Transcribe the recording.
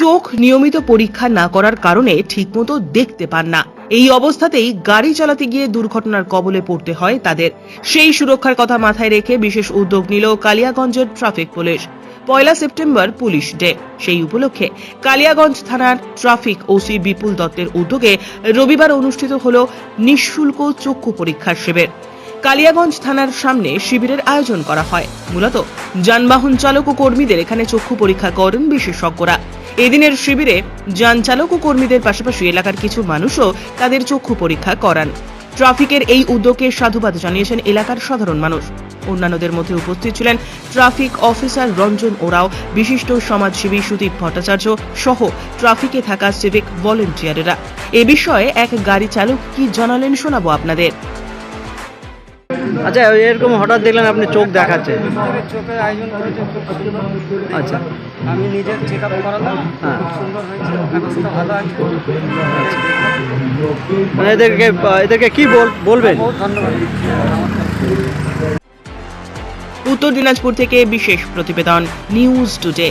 চোখ নিয়মিত পরীক্ষা না করার কারণে ঠিকমতো দেখতে পান না। এই অবস্থাতেই গাড়ি চালাতে গিয়ে দুর্ঘটনার কবলে পড়তে হয় তাদের। সেই সুরক্ষার কথা মাথায় রেখে বিশেষ উদ্যোগ নিল কালিয়াগঞ্জের ট্রাফিক পুলিশ। পয়লা সেপ্টেম্বর পুলিশ ডে। সেই উপলক্ষে কালিয়াগঞ্জ থানার ট্রাফিক ওসি বিপুল দত্তের উদ্যোগে রবিবার অনুষ্ঠিত হল নিঃশুল্ক চক্ষু পরীক্ষার শিবির। কালিয়াগঞ্জ থানার সামনে শিবিরের আয়োজন করা হয়। মূলত যানবাহন চালক ও কর্মীদের এখানে চক্ষু পরীক্ষা করেন বিশেষজ্ঞরা। এদিনের শিবিরে যান চালক ও কর্মীদের পাশাপাশি এলাকার কিছু মানুষও তাদের চক্ষু পরীক্ষা করান। ট্রাফিকের এই উদ্যোগকে সাধুবাদ জানিয়েছেন এলাকার সাধারণ মানুষ। অন্যান্যদের মধ্যে উপস্থিত ছিলেন ট্রাফিক অফিসার রঞ্জন ওরাও, বিশিষ্ট সমাজসেবী সুদীপ ভট্টাচার্য সহ ট্রাফিকে থাকা সিভিক ভলেন্টিয়ারেরা। এ বিষয়ে এক গাড়ি চালক কি জানালেন শোনাবো আপনাদের। আচ্ছা এরকম হঠাৎ দেখলেন আপনি চোখ আয়োজন করেছে আচ্ছা। আমি নিজে চেক আপ করালাম হ্যাঁ। সুন্দর হয়েছে ব্যবস্থা ভালো আছে। মানে এদেরকে এদেরকে কি বলবেন? ধন্যবাদ। উত্তর দিনাজপুর থেকে বিশেষ প্রতিবেদন নিউজ টুডে।